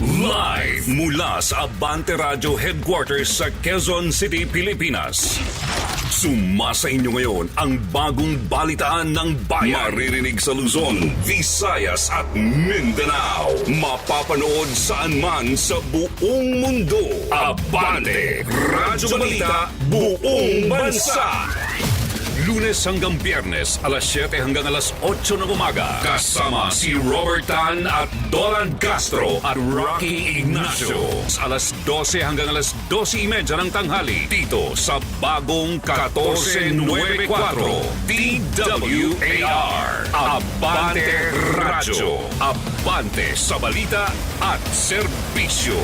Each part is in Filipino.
Live mula sa Abante Radio Headquarters sa Quezon City, Pilipinas. Sumasa inyo ngayon ang bagong balitaan ng bayan. Maririnig sa Luzon, Visayas at Mindanao. Mapapanood saan man sa buong mundo. Abante Radyo Balita, buong bansa. Lunes hanggang Biyernes, alas 7 hanggang alas 8 ng umaga. Kasama si Robert Tan at Dolan Castro at Rocky Ignacio. Sa alas 12 hanggang alas 12.30 ng tanghali. Dito sa bagong 1494 DWAR. Abante Radyo. Abante sa balita at serbisyo.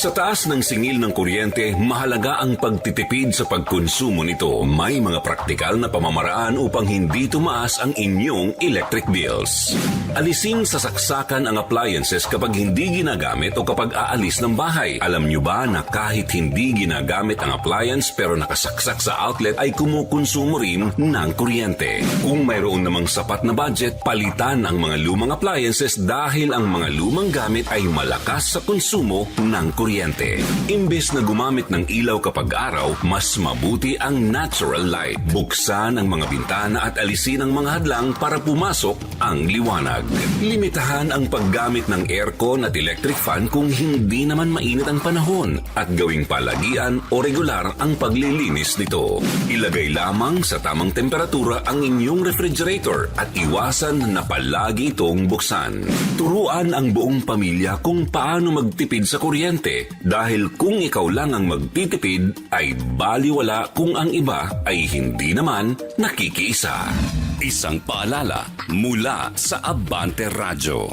Sa taas ng singil ng kuryente, mahalaga ang pagtitipid sa pagkonsumo nito. May mga praktikal na pamamaraan upang hindi tumaas ang inyong electric bills. Alisin sa saksakan ang appliances kapag hindi ginagamit o kapag aalis ng bahay. Alam nyo ba na kahit hindi ginagamit ang appliance pero nakasaksak sa outlet ay kumukonsumo rin ng kuryente? Kung mayroon namang sapat na budget, palitan ang mga lumang appliances dahil ang mga lumang gamit ay malakas sa konsumo ng kuryente. Imbes na gumamit ng ilaw kapag araw, mas mabuti ang natural light. Buksan ang mga bintana at alisin ang mga hadlang para pumasok ang liwanag. Limitahan ang paggamit ng aircon at electric fan kung hindi naman mainit ang panahon at gawing palagian o regular ang paglilinis nito. Ilagay lamang sa tamang temperatura ang inyong refrigerator at iwasan na palagi itong buksan. Turuan ang buong pamilya kung paano magtipid sa kuryente dahil kung ikaw lang ang magtitipid ay baliwala kung ang iba ay hindi naman nakikiisa. Isang paalala mula sa Abante Radyo.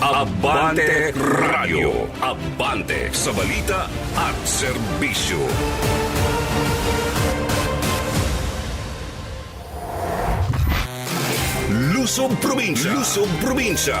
Abante Radio. Abante sa balita at serbisyo. Lusob Probinsya. Lusob Probinsya.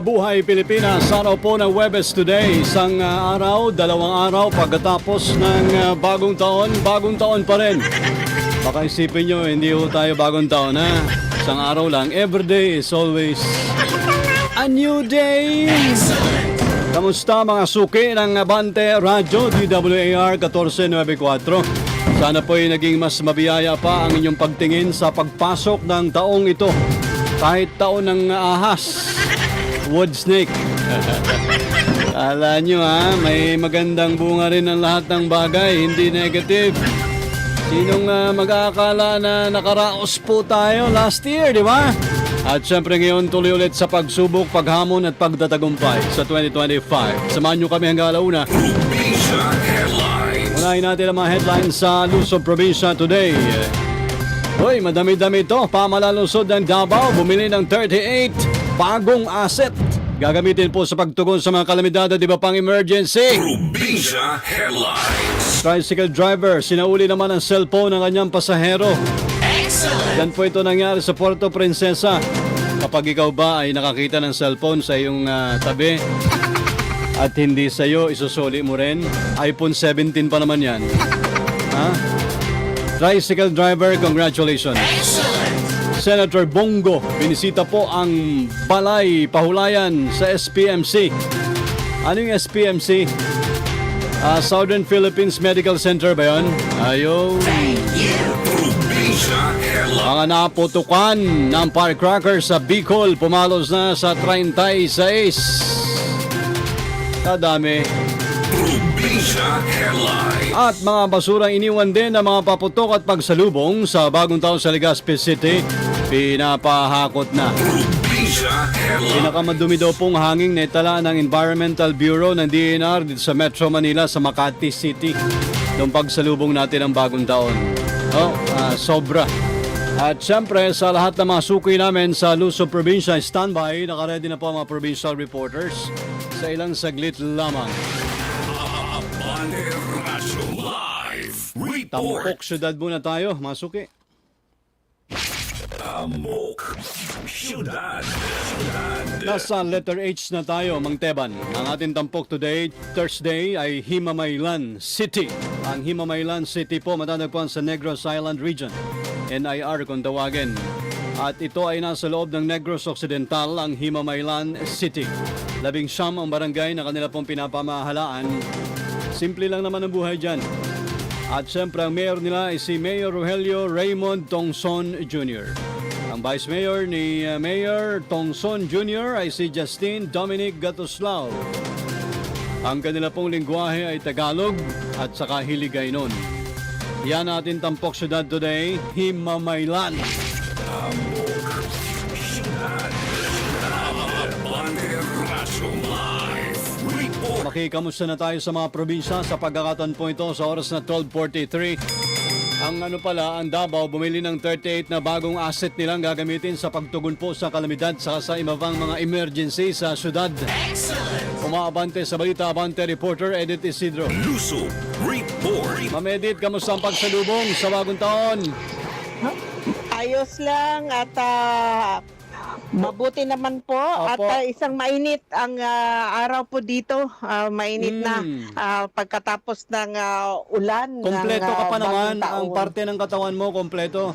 Mabuhay Pilipinas, araw po ng Webes today. Isang ah, araw, dalawang araw pagkatapos ng ah, bagong taon, bagong taon pa rin. Baka isipin nyo, hindi ho tayo bagong taon ha. Isang araw lang, every day is always a new day. Kamusta mga suki ng Abante Radyo DWAR 1494? Sana po'y naging mas mabiyaya pa ang inyong pagtingin sa pagpasok ng taong ito. Kahit taon ng ahas, wood snake. Kala nyo ha, may magandang bunga rin ang lahat ng bagay, hindi negative. Sinong ah, mag-aakala na nakaraos po tayo last year, di ba? At syempre ngayon tuloy ulit sa pagsubok, paghamon at pagtatagumpay sa 2025. Samahan nyo kami hanggang alauna. Unahin natin ang mga headlines sa Luzon Provincia today. Hoy, madami-dami ito. Pamalalusod ng Davao, bumili ng 38 bagong asset. Gagamitin po sa pagtugon sa mga kalamidad at iba pang emergency. Probinsya Headlines. Tricycle driver, sinauli naman ang cellphone ng kanyang pasahero. Yan po ito nangyari sa Puerto Princesa. Kapag ikaw ba ay nakakita ng cellphone sa iyong ah, tabi at hindi sa iyo, isusuli mo rin. iPhone 17 pa naman yan. Ha? Tricycle driver, congratulations. Senator Bongo, binisita po ang Balay Pahulayan sa SPMC. Ano yung SPMC? Ah, Southern Philippines Medical Center ba yun? Headline. Mga naputukan ng firecracker sa Bicol pumalos na sa 36. Kadami. At mga basurang iniwan din ng mga paputok at pagsalubong sa bagong taon sa Legazpi City. Pinapahakot na. Probinsya. Pinakamadumi daw pong hanging na itala ng Environmental Bureau ng DNR dito sa Metro Manila sa Makati City. Nung pagsalubong natin ang bagong taon. Oh, ah, sobra. At syempre sa lahat ng mga suki namin sa Luzon Provincia, standby, nakaredy na po ang mga provincial reporters sa ilang saglit lamang. Tampok syudad muna tayo, mga suki. Amok. Syudad. Syudad. Nasa letter H na tayo, Mang Teban. Ang ating tampok today, Thursday, ay Himamaylan City. Ang Himamaylan City po matatagpuan sa Negros Island Region. NIR kung tawagin. At ito ay nasa loob ng Negros Occidental, ang Himamaylan City. Labing siyam ang barangay na kanila pong pinapamahalaan. Simple lang naman ang buhay dyan. At siyempre ang mayor nila ay si Mayor Rogelio Raymond Tongson Jr. Ang vice mayor ni uh, Mayor Tongson Jr. ay si Justine Dominic Gatoslao. Ang kanila pong lingwahe ay Tagalog at saka Hiligaynon. Yan ating tampok syudad today, Himamaylan. Live. Report. Makikamusta na tayo sa mga probinsya sa pagkakataon po ito sa oras na 12.43. Ang ano pala, ang Davao bumili ng 38 na bagong asset nilang gagamitin sa pagtugon po sa kalamidad sa sa imabang mga emergency sa syudad. Umaabante sa balita, Abante reporter Edith Isidro. Luso. Report. Ma'am Edith, kamusta ang pagsalubong sa bagong taon? Ayos lang at ah, mabuti naman po at Opo. ah, isang mainit ang ah, araw po dito. Ah, mainit na Mm. ah, pagkatapos ng ah, ulan. Kompleto ng, ka ah, pa naman. bagong Ang taon. parte ng katawan mo, kompleto.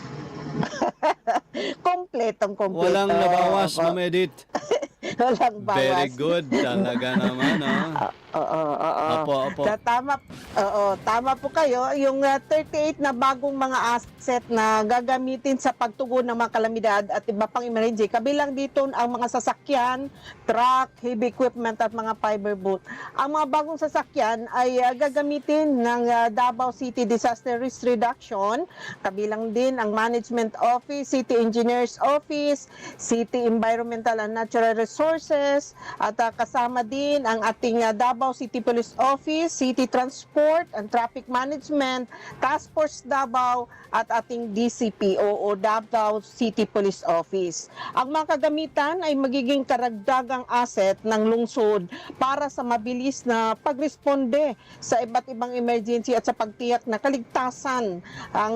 Kompletong kompleto. Walang nabawas. Ma'am Edith. Walang bawas. Very good. Talaga naman, ha? Oo, oo. Opo. Sa tama, oo, tama po kayo. Yung ah, 38 na bagong mga asset na gagamitin sa pagtugon ng mga kalamidad at iba pang emergency. Kabilang dito ang mga sasakyan, truck, heavy equipment at mga fiber boat. Ang mga bagong sasakyan ay ah, gagamitin ng ah, Davao City Disaster Risk Reduction. Kabilang din ang Management Office, City Engineers Office, City Environmental and Natural Resources, at ah, kasama din ang ating ah, Davao City Police Office, City Transport and Traffic Management, Task Force Davao, at ating DCPO o Davao City Police Office. Ang mga kagamitan ay magiging karagdagang asset ng lungsod para sa mabilis na pagresponde sa iba't ibang emergency at sa pagtiyak na kaligtasan ang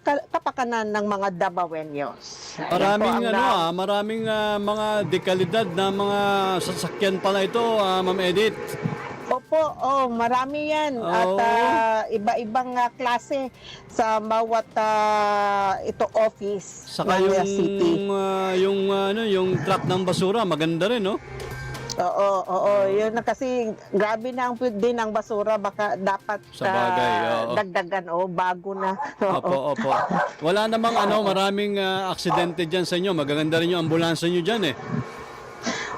ka- kapakanan ng mga po Maraming ano na- ah, maraming ah, mga dekalidad na mga sasakyan pala ito, ah, Ma'am Edith. Opo, oh, marami yan. At Oo. ah, iba-ibang ah, klase sa bawat ah, ito office Saka ng yung ah, city. ah, yung ano, yung truck ng basura, maganda rin, no? Oo, oo, yun na kasi grabe na ang din ang basura baka dapat Sa bagay, ah, oo. dagdagan oh, bago na. Oo. Opo, opo. Wala namang ano, maraming ah, aksidente diyan sa inyo. Magaganda rin yung ambulansya niyo diyan eh.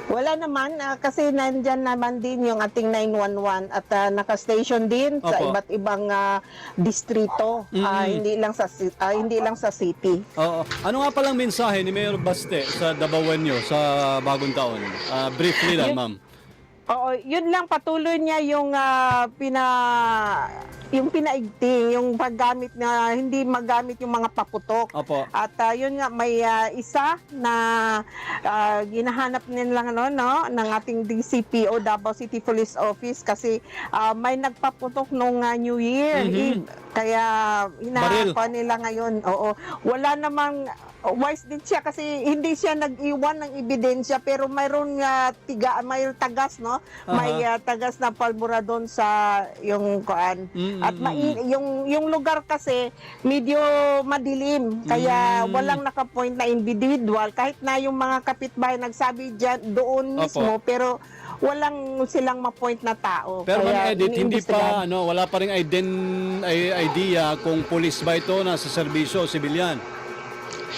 Wala naman ah, kasi nandyan naman din yung ating 911 at ah, naka-station din sa Opo. iba't ibang ah, distrito, Mm. hindi lang sa ah, hindi lang sa city. Oo. Ano nga palang mensahe ni Mayor Baste sa Dabawenyo sa bagong taon? Ah, briefly lang, ma'am. Oo, yun lang patuloy niya yung ah, pina yung pinaigting, yung paggamit na hindi magamit yung mga paputok. Opo. At ah, yun nga may ah, isa na ah, ginahanap nila no, no ng ating DCPO Davao City Police Office kasi ah, may nagpaputok nung ah, New Year Mhm. Eve. Kaya hinahanap nila ngayon. Oo. Wala namang wise din siya kasi hindi siya nag-iwan ng ebidensya pero mayroon nga tiga may tagas no may ah, tagas na palbura doon sa yung kuan Mm, at mai- yung yung lugar kasi medyo madilim kaya Mm. walang nakapoint na individual kahit na yung mga kapitbahay nagsabi diyan doon Opo. mismo pero walang silang ma-point na tao Pero kaya Edith, hindi pa ano, wala pa ring iden, ay- idea kung pulis ba ito na sa serbisyo, sibilyan.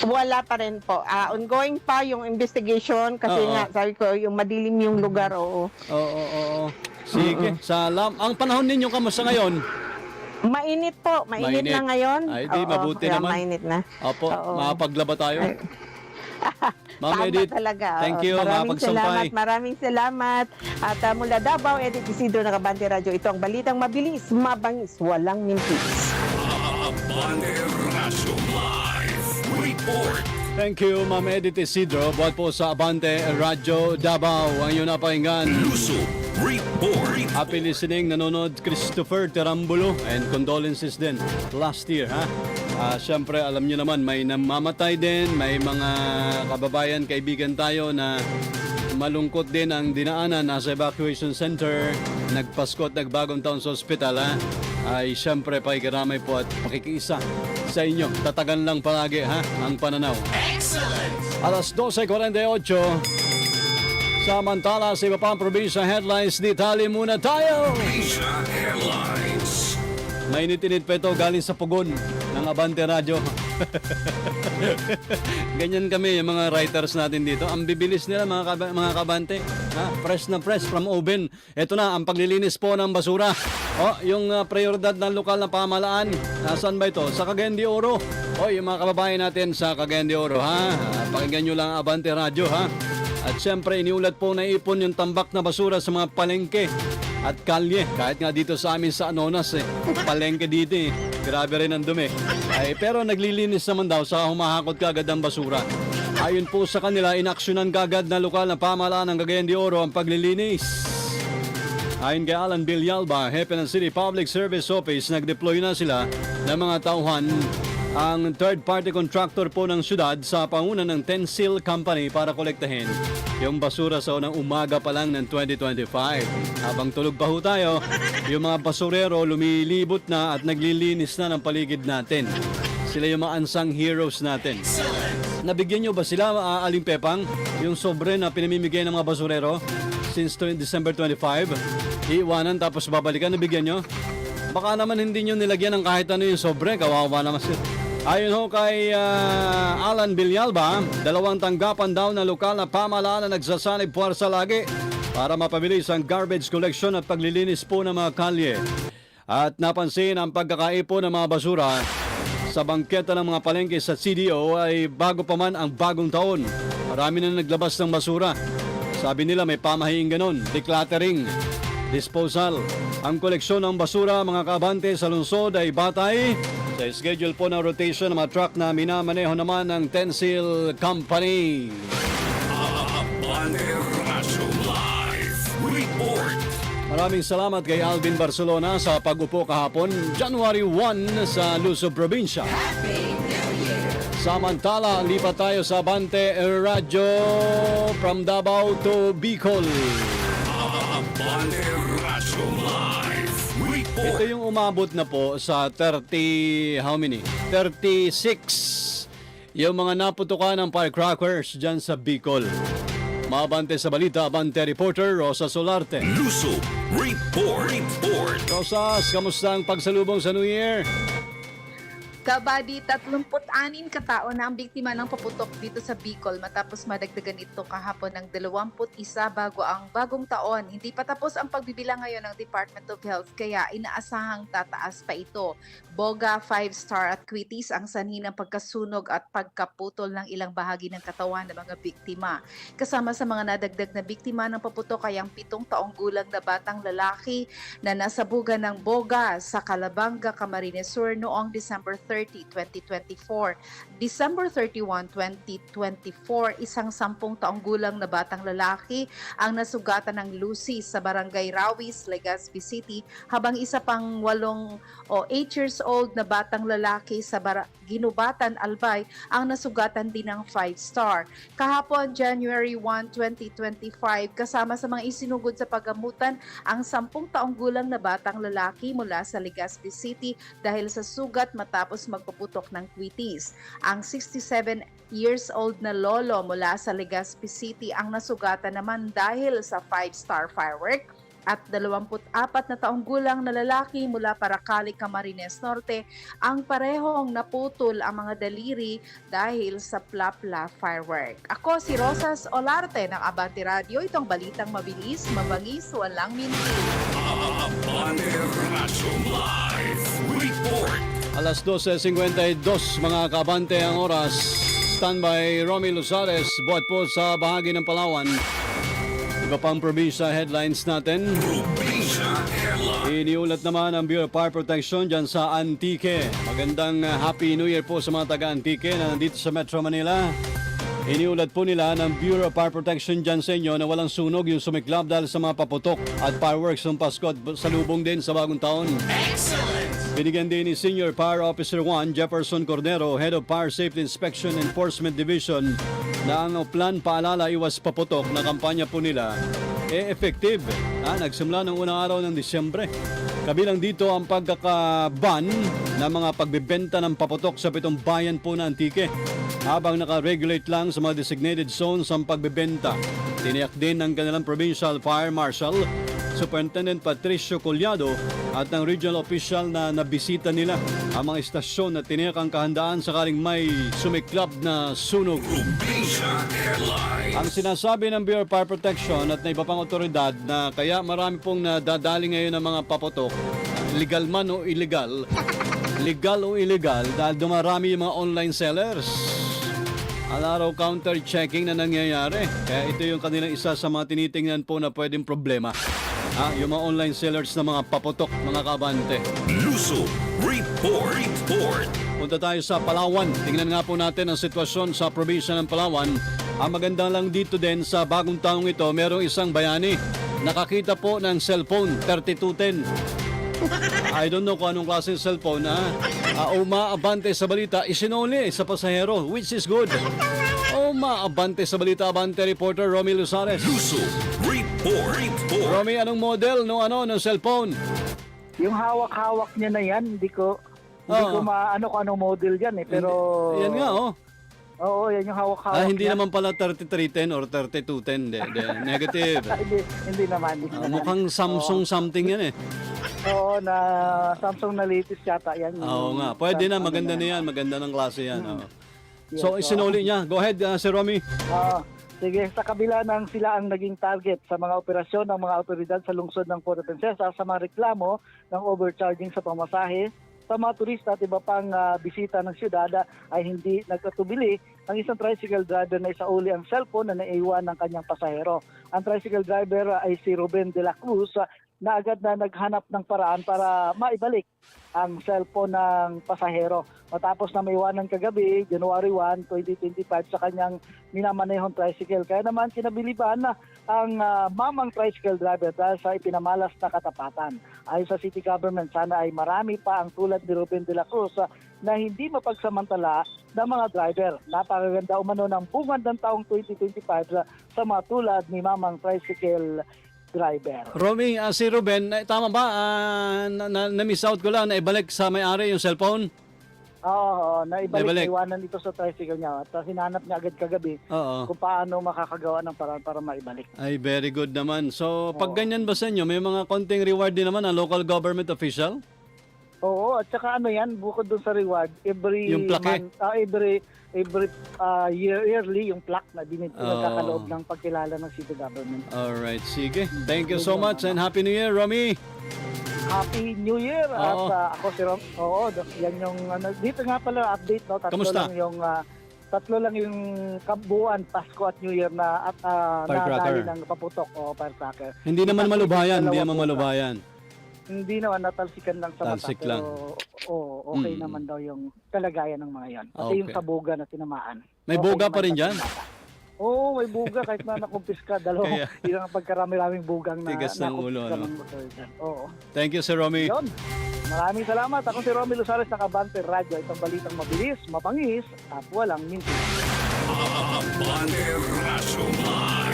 Wala pa rin po. Ah, ongoing pa yung investigation kasi Oo. nga sabi ko yung madilim yung lugar oo. Oo, oo, oo. Sige, salam. Ang panahon ninyo kamusta ngayon? Mainit po, mainit, Mainit. na ngayon. Ay, di, Oo, mabuti kaya naman. Mainit na. Opo, Oo. makapaglaba tayo. Ay. Ma'am Tama Edith, talaga. thank you, Maraming makapagsampay. salamat, maraming salamat. At uh, mula Davao, Edith Isidro ng Kabante Radio. Ito ang balitang mabilis, mabangis, walang nimpis. Abante. Thank you, Ma'am Edith Isidro. Buhat po sa Abante Radyo Davao. Ang iyong napakinggan. Luso Report. Happy listening, nanonood Christopher Terambulo and condolences din last year ha. Ah, Siyempre alam niyo naman may namamatay din, may mga kababayan, kaibigan tayo na malungkot din ang dinaanan nasa evacuation center, nagpasko at nagbagong taon sa ospital ha. Ay siyempre pakikiramay po at pakikiisa sa inyo. Tatagan lang palagi ha ang pananaw. Excellent. Alas 12.48 Samantala sa iba pang probinsya headlines, ditali muna tayo. Asia Headlines. Mainit-init pa ito galing sa pugon ng Abante Radio. Ganyan kami yung mga writers natin dito. Ang bibilis nila mga, kab- mga kabante. Ha? Fresh na fresh from oven. Ito na ang paglilinis po ng basura. O, yung uh, prioridad ng lokal na pamalaan. Nasaan ba ito? Sa Cagayan de Oro. O, yung mga kababayan natin sa Cagayan de Oro. Ha? Pakinggan nyo lang ang Abante Radio. Ha? At siyempre, iniulat po na ipon yung tambak na basura sa mga palengke at kalye. Kahit nga dito sa amin sa Anonas eh. Palengke dito eh. Grabe rin ang dumi. Ay, pero naglilinis naman daw sa humahakot kagad ang basura. Ayon po sa kanila, inaksyonan kagad na lokal na pamahalaan ng Cagayan de Oro ang paglilinis. Ayon kay Alan Villalba, Hepe ng City Public Service Office, nag-deploy na sila ng mga tauhan ang third-party contractor po ng syudad sa pangunan ng Tensil Company para kolektahin yung basura sa unang umaga pa lang ng 2025. Habang tulog pa ho tayo, yung mga basurero lumilibot na at naglilinis na ng paligid natin. Sila yung mga unsung heroes natin. Nabigyan nyo ba sila, uh, Aling Pepang, yung sobre na pinamimigay ng mga basurero since 20 December 25? Iiwanan tapos babalikan, nabigyan nyo? Baka naman hindi nyo nilagyan ng kahit ano yung sobre, kawawa naman sila. Ayon ho kay ah, Alan Villalba, dalawang tanggapan daw na lokal na pamahalaan na nagsasanib puwersa lagi para mapabilis ang garbage collection at paglilinis po ng mga kalye. At napansin ang pagkakaipon ng mga basura sa bangketa ng mga palengke sa CDO ay bago pa man ang bagong taon. Marami na naglabas ng basura. Sabi nila may pamahiing ganon, decluttering, disposal. Ang koleksyon ng basura mga kabante sa lungsod ay batay sa schedule po ng rotation ng mga truck na minamaneho naman ng Tensil Company. Maraming salamat kay Alvin Barcelona sa pag-upo kahapon, January 1 sa Luzon Year. Samantala, lipat tayo sa Bante Radyo from Davao to Bicol. Abante. Ito yung umabot na po sa 30, how many? 36. Yung mga naputukan ng firecrackers dyan sa Bicol. Mabante sa balita, Abante reporter Rosa Solarte. Luso Report. Report. Rosas, kamusta ang pagsalubong sa New Year? Kabady, 36 katao na ang biktima ng paputok dito sa Bicol matapos madagdagan ito kahapon ng 21 bago ang bagong taon. Hindi pa tapos ang pagbibilang ngayon ng Department of Health kaya inaasahang tataas pa ito. Boga 5-star at quitis ang sanhi ng pagkasunog at pagkaputol ng ilang bahagi ng katawan ng mga biktima. Kasama sa mga nadagdag na biktima ng paputok ay ang pitong taong gulang na batang lalaki na nasabugan ng boga sa Calabanga, Camarines Sur noong December 30, 2024. December 31, 2024, isang sampung taong gulang na batang lalaki ang nasugatan ng Lucy sa Barangay Rawis, Legazpi City, habang isa pang walong o 8 years old na batang lalaki sa Bara- Ginubatan, Albay, ang nasugatan din ng 5 star. Kahapon, January 1, 2025, kasama sa mga isinugod sa pagamutan ang sampung taong gulang na batang lalaki mula sa Legazpi City dahil sa sugat matapos magpuputok ng kwitis. Ang 67 years old na lolo mula sa Legazpi City ang nasugatan naman dahil sa 5-star firework at 24 na taong gulang na lalaki mula Paracali, Camarines Norte ang parehong naputol ang mga daliri dahil sa Plapla firework. Ako si Rosas Olarte ng Abante Radio. Itong balitang mabilis, mabangis, walang minti. Abante Radyo Live Report. Alas 12.52 mga kabante ang oras. Standby Romy Luzares, buhat po sa bahagi ng Palawan. Iba pang probinsya headlines natin. Iniulat naman ang Bureau of Fire Protection dyan sa Antique. Magandang uh, Happy New Year po sa mga taga Antique na nandito sa Metro Manila. Iniulat po nila ng Bureau of Fire Protection dyan sa inyo na walang sunog yung sumiklab dahil sa mga paputok at fireworks ng Pasko at salubong din sa bagong taon. Excellent. Binigyan din ni Senior Fire Officer 1 Jefferson Cordero, Head of Fire Safety Inspection Enforcement Division na ang plan paalala iwas paputok na kampanya po nila e effective. Ah, nagsimula ng unang araw ng Disyembre. Kabilang dito ang pagkakaban ng mga pagbebenta ng paputok sa pitong bayan po na Antique. Habang naka-regulate lang sa mga designated zones ang pagbebenta. Tiniyak din ng kanilang Provincial Fire Marshal Superintendent Patricio Collado at ng regional official na nabisita nila ang mga istasyon na tiniyak ang kahandaan sakaling may sumiklab na sunog. Ang sinasabi ng Bureau of Fire Protection at ng iba pang otoridad na kaya marami pong nadadali ngayon ng mga paputok, legal man o illegal, legal o illegal dahil dumarami yung mga online sellers. Alaraw counter-checking na nangyayari. Kaya ito yung kanilang isa sa mga tinitingnan po na pwedeng problema. Ah, yung mga online sellers na mga paputok, mga kabante. Luso Report. Report. Punta tayo sa Palawan. Tingnan nga po natin ang sitwasyon sa probinsya ng Palawan. Ang maganda lang dito din sa bagong taong ito, merong isang bayani. Nakakita po ng cellphone, 3210. I don't know kung anong klaseng cellphone na uh, umaabante sa balita, isinuli sa pasahero, which is good. Umaabante sa balita, abante reporter Romy Luzares. Luso Report. Romy, anong model no ano ng cellphone? Yung hawak-hawak niya na yan, hindi ko hindi Oo. ko maano kung anong model yan eh. Pero Yan nga oh. Oo, yan yung hawak-hawak. Ah, hindi niya. naman pala 3310 or 3210. De, de, negative. hindi, hindi naman. Hindi Ah, naman. mukhang Samsung something yan eh. Oo, na Samsung na latest yata yan. Oo Yung nga. Pwede na, Samsung maganda na yan. Maganda ng klase yan. oo. Yes, So, oo. isinuli niya. Go ahead, uh, Sir Romy. Oo. Sige, sa kabila ng sila ang naging target sa mga operasyon ng mga autoridad sa lungsod ng Puerto Princesa sa mga reklamo ng overcharging sa pamasahe sa mga turista at iba pang ah, bisita ng syudad ah, ay hindi nagkatubili ang isang tricycle driver na isauli ang cellphone na naiwan ng kanyang pasahero. Ang tricycle driver ah, ay si Ruben de la Cruz na agad na naghanap ng paraan para maibalik ang cellphone ng pasahero. Matapos na maiwanan kagabi, January 1, 2025 sa kanyang minamanehong tricycle. Kaya naman kinabiliban na ang ah, mamang tricycle driver dahil sa ipinamalas na katapatan. Ayon sa city government, sana ay marami pa ang tulad ni Ruben de la Cruz ah, na hindi mapagsamantala ng mga driver. Napakaganda umano ng bungad ng taong 2025 sa, sa mga tulad ni mamang tricycle driver. Romy, uh, si Ruben, eh, tama ba? Ah, na, na, na-miss out ko lang na ibalik sa may-ari yung cellphone? Oo, naibalik, Naibalik. naiwanan dito sa tricycle niya. At uh, hinanap niya agad kagabi Oo. kung paano makakagawa ng paraan para maibalik. Ay, very good naman. So, pag ganyan ba sa inyo, may mga konting reward din naman ang local government official? Oo, at saka ano yan, bukod dun sa reward, every Yung plaque. month, ah, every every ah, year, yearly, yung plaque na din Oo. nagkakaloob ng pagkilala ng city government. Alright, sige. Thank you so much and Happy New Year, Romy! Happy New Year! At Oo. ah, ako si Rom, oo, yan yung, ano, dito nga pala update, no? Tatlo Kamusta? lang yung, ah, tatlo lang yung kabuuan, Pasko at New Year na at uh, nadali ng paputok o firecracker. Hindi naman malubayan, hindi naman malubayan. Hindi naman natalsikan lang sa mata. Talsik pero lang. oo, okay Mm. naman daw yung kalagayan ng mga yon. Pati yung Okay. sa buga na tinamaan. May Okay buga naman pa rin sa dyan? bata. Oo, may buga kahit na nakumpis ka. Dalawa, Kaya- yun ang pagkarami-raming bugang na Tigas ng nakumpis ulo, ka ano? ng motor dyan. Oo. Thank you, Sir Romy. Yun. Maraming salamat. Ako si Romy Lusares ng Abante Radio. Itong balitang mabilis, mapangis, at walang minti. Abante Razo Live.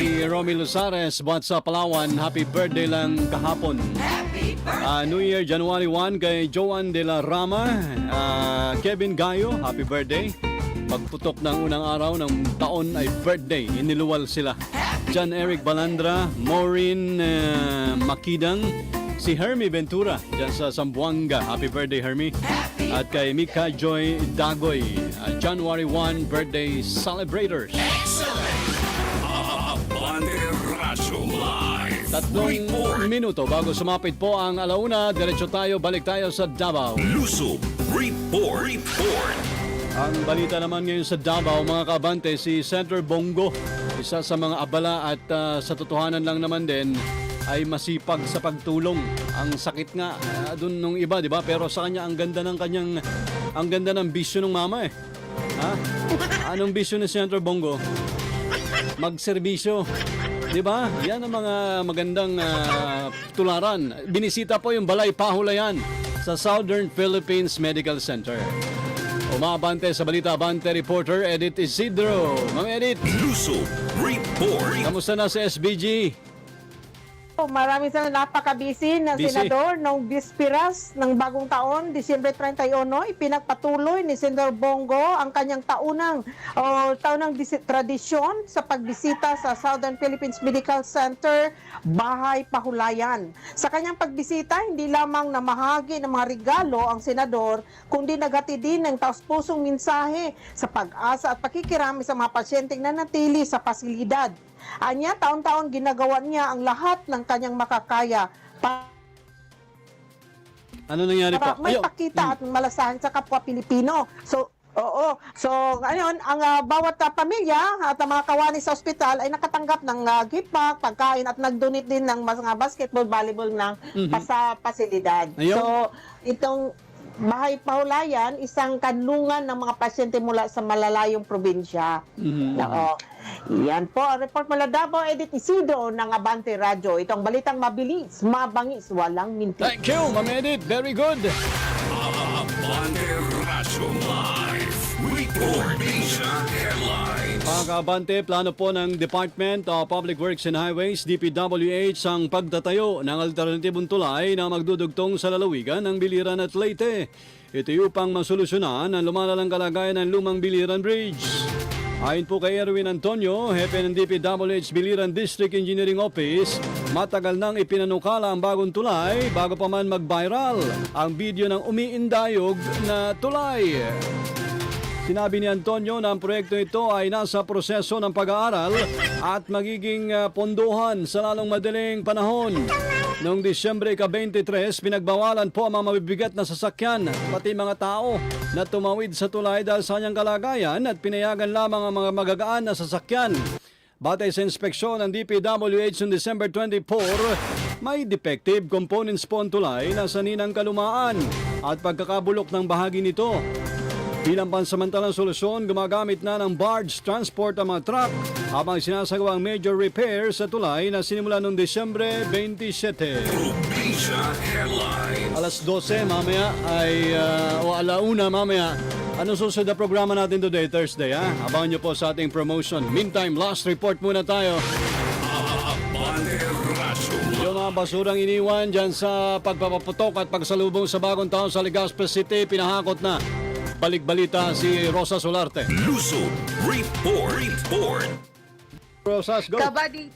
Si Romy Luzares, buhat sa Palawan, happy birthday lang kahapon. Ah, New Year, January 1 kay Joan de la Rama, ah, Kevin Gayo, happy birthday. Pagputok ng unang araw ng taon ay birthday, iniluwal sila. John Eric Balandra, Maureen ah, Makidang, si Hermie Ventura, dyan sa Zamboanga. Happy birthday, Hermie. At kay Mika Joy Dagoy, ah, January 1 birthday celebrators. Abante Live. Tatlong Report. minuto bago sumapit po ang alauna, diretso tayo, balik tayo sa Davao. Lusob. Report. Report. Ang balita naman ngayon sa Davao, mga kabante, si Senator Bongo, isa sa mga abala at ah, sa totohanan lang naman din, ay masipag sa pagtulong. Ang sakit nga ah, dun nung iba, di ba? Pero sa kanya, ang ganda ng kanyang, ang ganda ng bisyo ng mama eh. Ha? Anong bisyo ni Senator Bongo? Magserbisyo. Di ba? Yan ang mga magandang ah, tularan. Binisita po yung Balay Pahulayan sa Southern Philippines Medical Center. Umabante sa Balita Abante reporter Edith Isidro. Ma'am Edith, Lusob. Report. kamusta na sa SBG? Oh, Maraming salamat. Napaka-busy ng Busy. senador nung bispiras ng bagong taon, Disyembre 31, ipinagpatuloy ni Senador Bongo ang kanyang taunang o taunang disi- tradisyon sa pagbisita sa Southern Philippines Medical Center, Bahay Pahulayan. Sa kanyang pagbisita, hindi lamang namahagi ng mga regalo ang senador, kundi nagati din ng taus-pusong mensahe sa pag-asa at pakikirami sa mga pasyenteng nanatili sa pasilidad. Anya, taon-taon ginagawa niya ang lahat ng kanyang makakaya pa- Ano nangyari para po? may Ayun. pakita at malasahan sa kapwa Pilipino. So, oo. So, ngayon, ang ah, bawat ah, pamilya at ang mga kawani sa ospital ay nakatanggap ng uh, gift pack, pagkain at nag-donate din ng mga basketball, volleyball ng Mhm. pasa pasilidad. Ayun. So, itong Bahay Pahulayan, isang kanlungan ng mga pasyente mula sa malalayong probinsya. Mhm. Oo. Yan po, report mula Davao, Edith Isidro ng Abante Radio. Itong balitang mabilis, mabangis, walang minti. Thank you, Ma'am Edith. Very good. Abante Razo Live. Report. Asia Headlines. Mga kabante, plano po ng Department of Public Works and Highways, DPWH, ang pagtatayo ng alternatibong tulay na magdudugtong sa lalawigan ng Biliran at Leyte. Ito upang masolusyonan ang lumalalang kalagayan ng lumang Biliran Bridge. Ayon po kay Erwin Antonio, Hepe ng DPWH Biliran District Engineering Office, matagal nang ipinanukala ang bagong tulay bago pa man mag-viral ang video ng umiindayog na tulay. Sinabi ni Antonio na ang proyekto ito ay nasa proseso ng pag-aaral at magiging ah, pondohan sa lalong madaling panahon. Noong Disyembre ka-23, pinagbawalan po ang mga mabibigat na sasakyan pati mga tao na tumawid sa tulay dahil sa kanyang kalagayan at pinayagan lamang ang mga magagaan na sasakyan. Batay sa inspeksyon ng DPWH noong December 24, may defective components po ang tulay na saninang kalumaan at pagkakabulok ng bahagi nito. Bilang pansamantalang solusyon, gumagamit na ng barge transport ang mga truck habang sinasagawang major repair sa tulay na sinimula noong Desyembre 27. Asia Headlines. Alas 12 mamaya ay, uh, o alauna mamaya, anong susunod na programa natin today, Thursday, ha? Abangan nyo po sa ating promotion. Meantime, last report muna tayo. Yung mga basurang iniwan dyan sa pagpapaputok at pagsalubong sa bagong taon sa Legazpi City, pinahakot na. Balik-balita si Rosa Solarte. Lusob. Report. Report. Rosas, go! Kabady...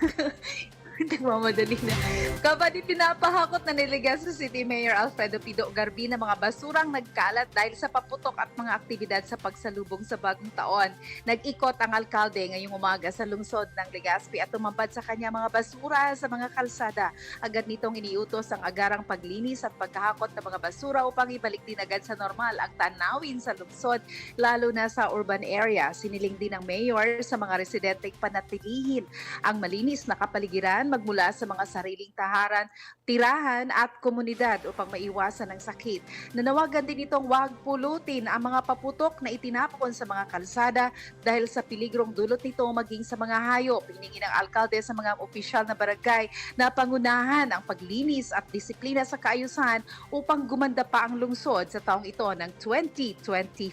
Nagmamadali na. Kabady pinapahakot na ni Legazpi City Mayor Alfredo Pido Garbi na mga basurang nagkalat dahil sa paputok at mga aktibidad sa pagsalubong sa bagong taon. Nag-ikot ang alkalde ngayong umaga sa lungsod ng Legazpi at tumambad sa kanya mga basura sa mga kalsada. Agad nitong iniutos ang agarang paglinis at pagkahakot ng mga basura upang ibalik din agad sa normal ang tanawin sa lungsod, lalo na sa urban area. Siniling din ng mayor sa mga residenteng panatilihin ang malinis na kapaligiran magmula sa mga sariling taharan, tirahan at komunidad upang maiwasan ang sakit. Nanawagan din itong huwag pulutin ang mga paputok na itinapon sa mga kalsada dahil sa piligrong dulot nito maging sa mga hayop. Hiningi ng alkalde sa mga opisyal na barangay na pangunahan ang paglinis at disiplina sa kaayusan upang gumanda pa ang lungsod sa taong ito ng 2025.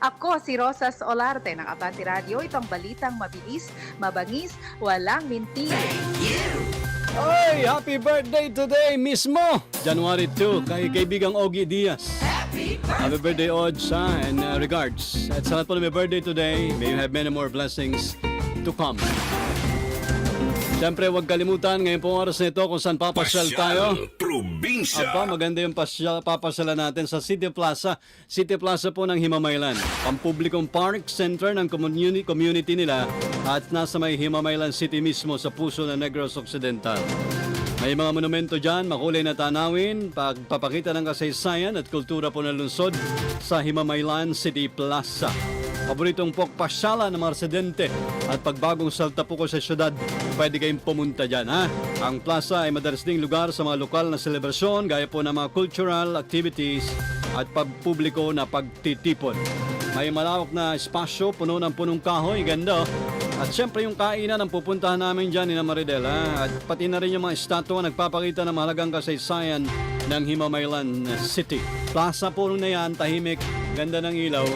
Ako si Rosas Olarte ng Abante Radio. Itong balitang mabilis, mabangis, walang minti. Ay, happy birthday today mismo! January 2, kay kaibigang Ogie Diaz. Happy Happy birthday, Odds, ha? and uh, regards. At sa lahat po na may birthday today, may you have many more blessings to come. Siyempre, huwag kalimutan, ngayon pong oras na ito kung saan papasyal tayo. probinsya. Aba, maganda yung pasyal, papasyalan natin sa City Plaza. City Plaza po ng Himamaylan. Pampublikong park center ng community, community nila at nasa may Himamaylan City mismo sa puso ng Negros Occidental. May mga monumento dyan, makulay na tanawin, pagpapakita ng kasaysayan at kultura po ng lungsod sa Himamaylan City Plaza. Paboritong pokpasyala ng mga residente at pagbagong salta po ko sa syudad, pwede kayong pumunta dyan. Ha? Ang plaza ay madalas ding lugar sa mga lokal na selebrasyon gaya po ng mga cultural activities at pagpubliko na pagtitipon. May malawak na espasyo, puno ng punong kahoy, ganda. oh. At syempre yung kainan ang pupuntahan namin dyan ni Maridel. Ha? At pati na rin yung mga estatwa nagpapakita ng mahalagang kasaysayan ng Himamaylan City. Plaza po na yan, tahimik, ganda ng ilaw,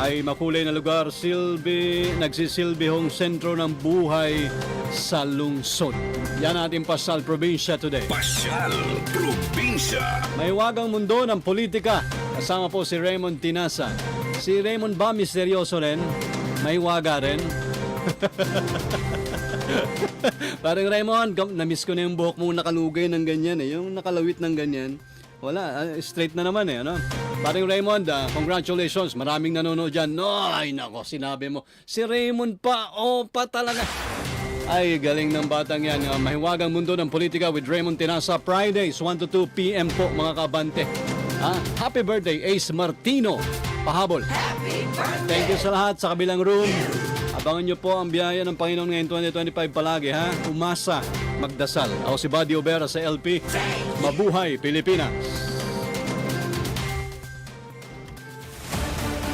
ay makulay na lugar, silbi, nagsisilbihong sentro ng buhay sa lungsod. Yan ating pasal probinsya today. Pasyal probinsya. May wagang mundo ng politika. Kasama po si Raymond Tinasa. Si Raymond ba misteryoso rin? May waga rin? Parang Raymond, na-miss ko na yung buhok mong nakalugay ng ganyan eh. Yung nakalawit ng ganyan. Wala, ah, straight na naman eh. Ano? Parang Raymond, ah, congratulations. Maraming nanonood dyan. No, ay nako, sinabi mo. Si Raymond pa, oh pa talaga. Ay, galing ng batang yan. Uh, mahiwagang mundo ng politika with Raymond Tinasa Fridays, 1 to 2 p.m. po mga kabante. Ah, happy birthday, Ace Martino. Pahabol. Happy birthday. Thank you sa lahat sa kabilang room. Abangan nyo po ang biyaya ng Panginoon ngayon 2025 palagi ha. Umasa, magdasal. Ako si Buddy Obera sa LP. Mabuhay, Pilipinas.